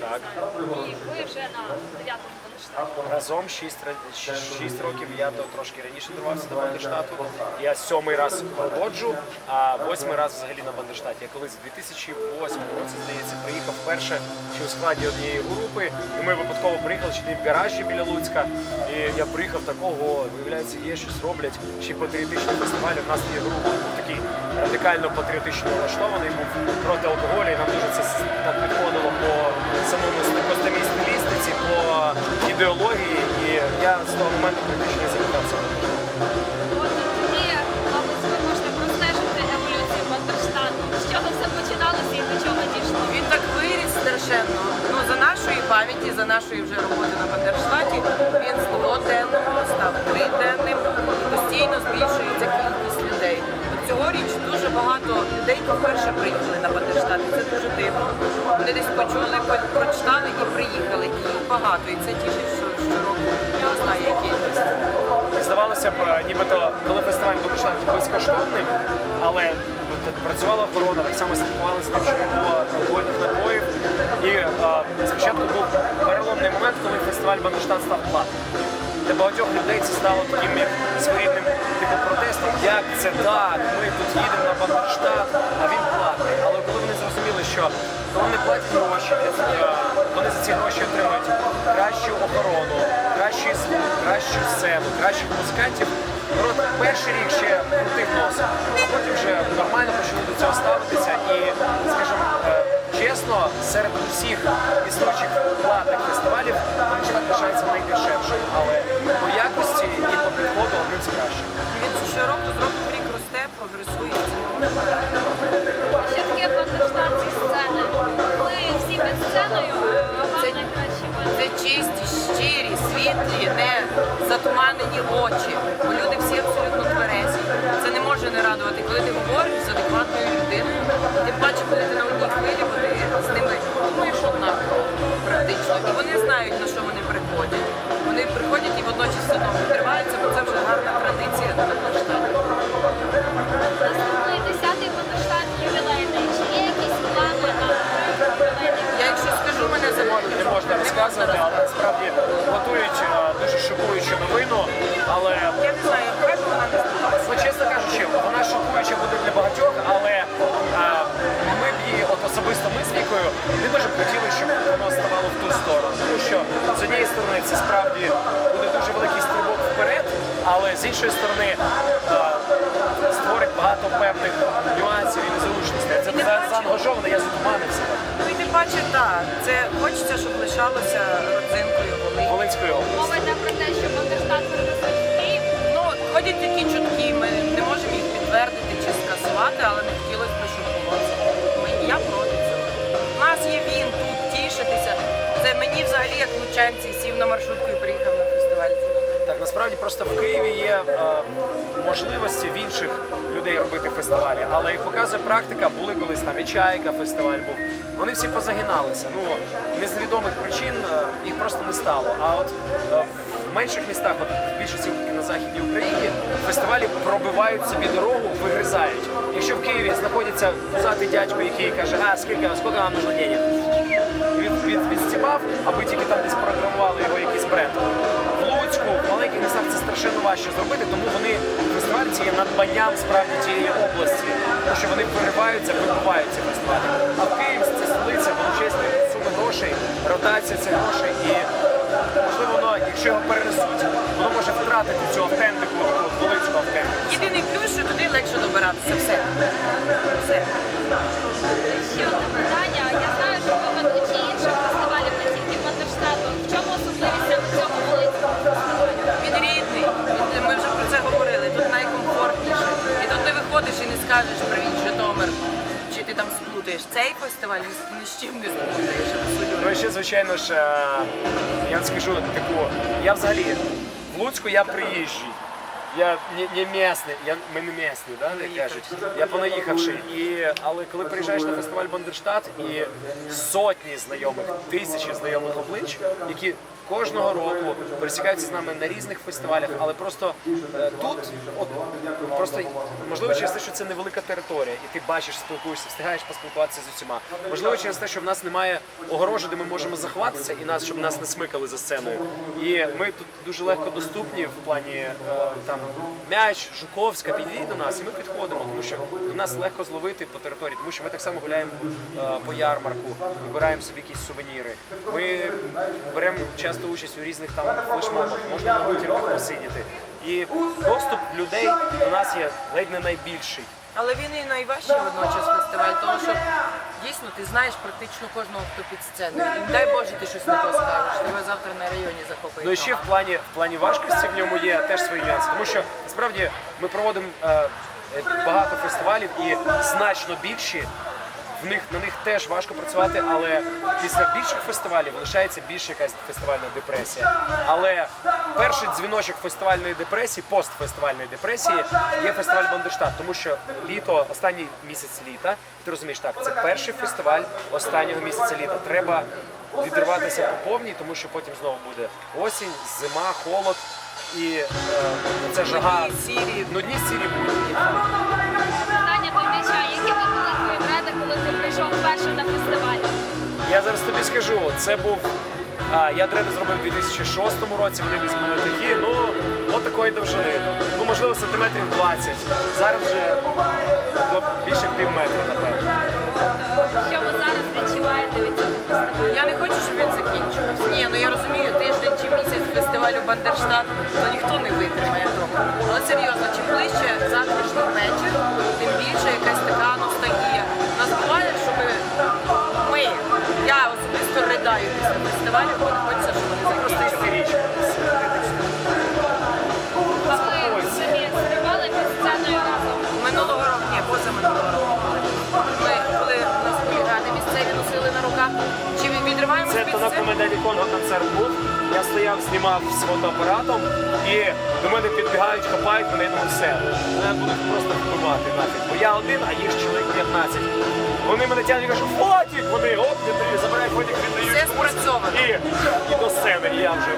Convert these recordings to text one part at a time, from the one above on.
Так. І ви вже на дев'ятому Бандерштаті. Разом 6, 6 років я то трошки раніше дарувався до Бандерштату. Я сьомий раз проводжу, а восьмий раз взагалі на Бандерштаті. Я колись в 2008 році, здається, приїхав вперше ще у складі однієї групи. І ми випадково приїхали чи не в гаражі біля Луцька. І я приїхав такого, виявляється, є щось роблять. Ще й патріотичні фестивалі. У нас є група був такий радикально патріотично налаштований, був проти алкоголю. І нам дуже це так підходило по самому по самій стилістиці, по ідеології. І я з того моменту практично не запитався. От тоді, мабуть, ви можете простежити еволюцію Бандерштату. З чого все починалося і до чого дійшло? Він так виріс страшенно. Ну за нашої пам'яті, за нашої вже роботи на Бандерштаті, він з дводенного став триденним і постійно збільшується кількість Цьогоріч дуже багато людей вперше приїхали на Бандерштат. Це дуже дивно. Вони десь почули, прочитали і приїхали. І багато. І це тішить, що щороку я знаю, які Здавалося б, нібито коли фестиваль був починати безкоштовним, але працювала охорона, так само слідкували з що було алкогольних напоїв. І е, спочатку був переломний момент, коли фестиваль Бандерштат став платним. Для багатьох людей це стало таким як своєрідним типу протестом. Як це так? Ми тут їдемо на Бандерштат, а він платний. Але коли вони зрозуміли, що вони платять гроші, е, вони за ці гроші отримують кращу охорону, кращий звук, кращу сцену, кращих музикантів. Перший рік ще крутив носом, а потім вже нормально світлі, не затуманені очі. Бо люди всі абсолютно тверезі. Це не може не радувати, коли ти говориш з адекватною людиною. Тим паче, коли ти на одній хвилі, бо ти з ними думаєш однаково практично. І вони знають, на що вони приходять. Вони приходять і водночас все одно відкриваються, бо це вже гарна традиція на Бандерштаті. Наступний десятий Бандерштат ювілейний. Чи є якісь плани на ювілейний? Я якщо скажу, мене Не замовлять. можна, не можна розказувати, але насправді що з однієї сторони це справді буде дуже великий стрибок вперед, але з іншої сторони створить багато певних нюансів і незручностей. Це за- заангажовано, я затуманився Ну і тим паче, так, це хочеться, щоб лишалося родзинкою Волині. Волинської області. Мова йде про те, що Бандерштат перенесуть в Київ. Ну, ходять такі чутки, ми не можемо їх підтвердити чи скасувати, але не хотілося б, щоб було це. Я проти цього. У нас є він тут. Це мені взагалі як лучанці сів на маршрутку і приїхав на фестиваль. Так, насправді просто в Києві є е, можливості в інших людей робити фестивалі, але як показує практика, були колись там і Чайка фестиваль був. Вони всі позагиналися. Ну не з невідомих причин е, їх просто не стало. А от е, в менших містах, от в більшості на західній Україні, фестивалі пробивають собі дорогу, вигризають. Якщо в Києві знаходиться пузатий дядько, який каже, а скільки скільки нам нужно денег? Від, аби тільки там десь програмували його якийсь бренд. В Луцьку, в маленьких містах це страшенно важче зробити, тому вони фестиваль це є надбанням справді тієї області, тому що вони вириваються, вибивають ці фестивалі. А в Києві це столиця, величезні суми грошей, ротація цих грошей і можливо воно, якщо його перенесуть, воно може втратити цю автентику, волинську автентику. Єдиний плюс, що туди легше добиратися. Все. Все. Цей фестиваль ні з- чим не сплутаєш. Ну і ще, звичайно ж, е, я вам скажу таку, я взагалі в Луцьку я приїжджий. Я не, не місний, я, ми не місні, да, як кажуть. Я понаїхавши. І, але коли приїжджаєш на фестиваль Бандерштат і сотні знайомих, тисячі знайомих облич, які кожного року пересікаються з нами на різних фестивалях, але просто е, тут от, Просто можливо через те, що це невелика територія, і ти бачиш, спілкуєшся, встигаєш поспілкуватися з усіма. Можливо, через те, що в нас немає огорожі, де ми можемо заховатися, і нас, щоб нас не смикали за сценою. І ми тут дуже легко доступні в плані е, там м'яч, Жуковська, підійдіть до нас, і ми підходимо, тому що до нас легко зловити по території, тому що ми так само гуляємо е, по ярмарку, вибираємо собі якісь сувеніри. Ми беремо часто участь у різних там флешмобах, можна на бутірках посидіти. І доступ людей до нас є ледь не найбільший. Але він і найважчий водночас фестиваль, тому що дійсно ти знаєш практично кожного, хто під сценою. І дай Боже, ти щось не то скажеш. Тебе завтра на районі захопить. Ну і ще в плані в плані важкості в ньому є теж свої нюанси, тому що насправді ми проводимо е, багато фестивалів і значно більші. В них на них теж важко працювати, але після більших фестивалів лишається більше якась фестивальна депресія. Але перший дзвіночок фестивальної депресії, постфестивальної депресії, є фестиваль Бандерштат, тому що літо, останній місяць літа, ти розумієш так, це перший фестиваль останнього місяця літа. Треба відриватися по повній, тому що потім знову буде осінь, зима, холод і е, це жага. Сірі. Нудні сірі будні. Вперше на фестиваль? Я зараз тобі скажу, це був. А, я дреди зробив у 2006 році, вони візьму на такі, ну, от такої довжини. Ну, можливо, сантиметрів 20. Зараз вже ну, більше пів метра, напевно. Що ви зараз відчуваєте від цього фестивалю? Я не хочу, щоб він закінчувався. Ні, ну я розумію, тиждень чи місяць фестивалю Бандерштат, то ніхто не витримає того. Але серйозно, чим ближче завтрашній вечір, тим більше якась така ностальгія. Нас буває, що ми, я особисто ридаю після фестивалю, бо не на комедії Конго концерт був. Я стояв, знімав з фотоапаратом, і до мене підбігають, хапають мене, я думаю, все. Мене будуть просто вбивати нафіг. Бо я один, а їх чоловік 15. Вони мене тягнуть і кажуть, фотік! Вони оп, віддають, забирають фотік, віддають. Все спрацьовано. І, і до сцени, і я вже.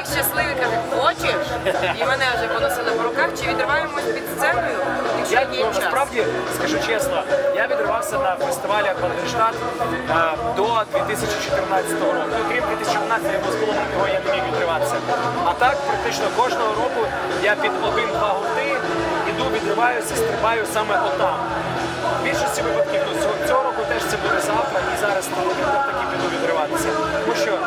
Прибіг щасливий, каже, хочеш? І мене вже поносили по руках, чи відриваємось під сценою, якщо Я є ну, час. насправді скажу чесно, я відривався на фестивалях Бандерштат до 2014 року. Ну, крім 2014, я був з його я не міг відриватися. А так, практично кожного року я під один-два гурти іду, відриваюся, стрибаю саме отам. В більшості випадків ну, цього, цього року теж це буде завтра і зараз на таки піду відриватися. Тому що е,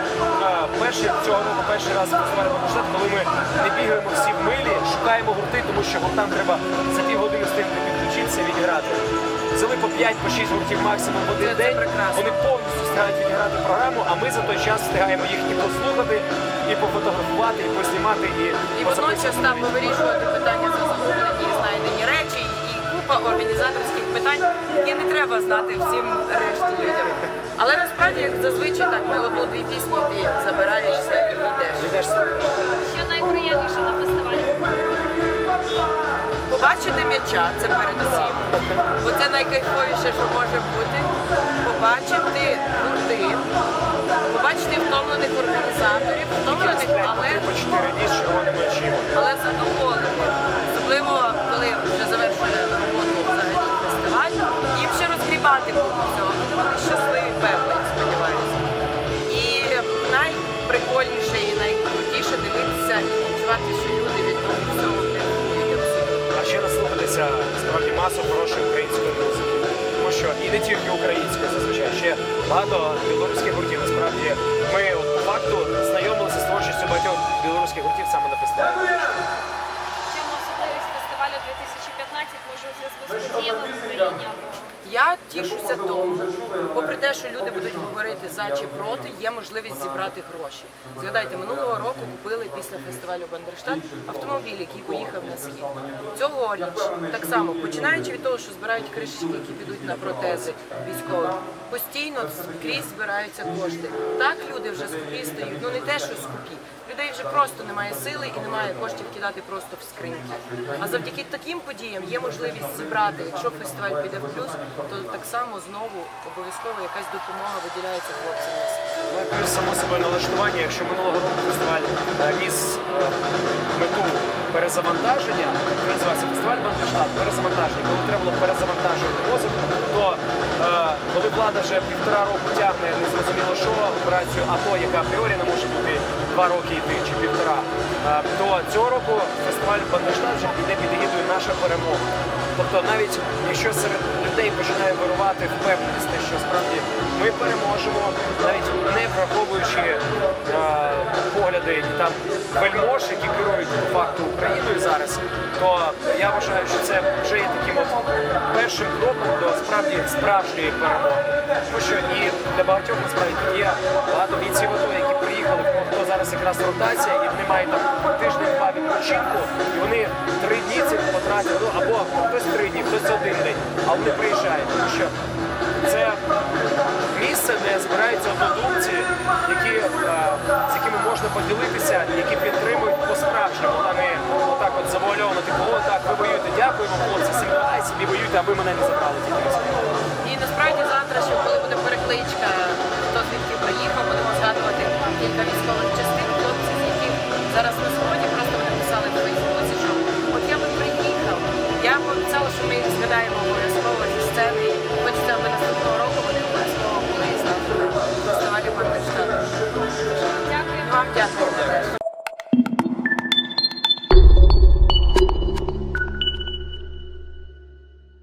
перший цього року перший раз фестиваль Бандерштат, коли ми не бігаємо всі в милі, шукаємо гурти, тому що гуртам треба за півгодини встигнути підключитися, відіграти. Взяли по 5 по 6 гуртів максимум в один день. Вони повністю встигають відіграти програму, а ми за той час встигаємо їх і послухати, і пофотографувати, і познімати, і, І водночас там вирішувати питання за замовлені, знайдені речі і купа організаторських питань, які не треба знати всім решті людям. Але насправді, як зазвичай, так ми одну-дві пісні ти забираєшся і йдеш. Йдеш Що найприємніше на фестивалі? Побачити м'яча, це передусім, бо це найкайфовіше, що може бути. Побачити гурти, побачити втомлених організаторів, втомлених, але, справді масу хорошої української музики. Тому що і не тільки українською зазвичай ще багато білоруських гуртів. Насправді ми от, по факту знайомилися з творчістю багатьох білоруських гуртів саме на фестивалі. В чому особливість фестивалю 2015 може у зв'язку з подіями в Я тішуся тому, попри те, що люди будуть говорити за чи проти, є можливість зібрати гроші. Згадайте, минулого року купили після фестивалю Бандерштат автомобіль, який поїхав на схід. Цьогоріч так само, починаючи від того, що збирають кришки, які підуть на протези військовим, постійно скрізь збираються кошти. Так люди вже скупі стають. Ну не те, що скупі. Людей вже просто немає сили і немає коштів кидати просто в скриньки. А завдяки таким подіям є можливість зібрати, якщо фестиваль піде в плюс, то так само знову обов'язково якась допомога виділяється хлопцям. Ну, і плюс само собою налаштування, якщо минулого року фестиваль е, ніс е, мету перезавантаження, називається фестиваль Бандерштат, перезавантаження. Коли треба було перезавантажувати мозок, то е, коли влада вже півтора року тягне незрозуміло що операцію АТО, яка апріорі не може бути два роки йти чи півтора, е, то цього року фестиваль Бандерштат вже піде під егідою наша перемога. Тобто навіть якщо серед людей починає вирувати впевненість, що справді ми переможемо, навіть не враховуючи е, погляди і там вельмож, які керують по факту То я вважаю, що це вже є таким от першим кроком до справді справжньої перемоги. Тому що і для багатьох насправді є багато бійців АТО, які приїхали, хто зараз якраз ротація, і вони мають там тиждень-два відпочинку, і вони три дні це потратять, ну або хтось три дні, хтось один день, а вони приїжджають, тому що це місце, де збираються однодумці, які, е, з якими можна поділитися, які підтримують по-справжньому, а не отак от завуальовано, типу, о, так, ви воюєте, дякуємо, хлопці, всім ай собі воюйте, а ви мене не забрали тільки. І насправді завтра, що коли буде перекличка, хто звідки приїхав, будемо згадувати кілька військових частин, хлопців, які зараз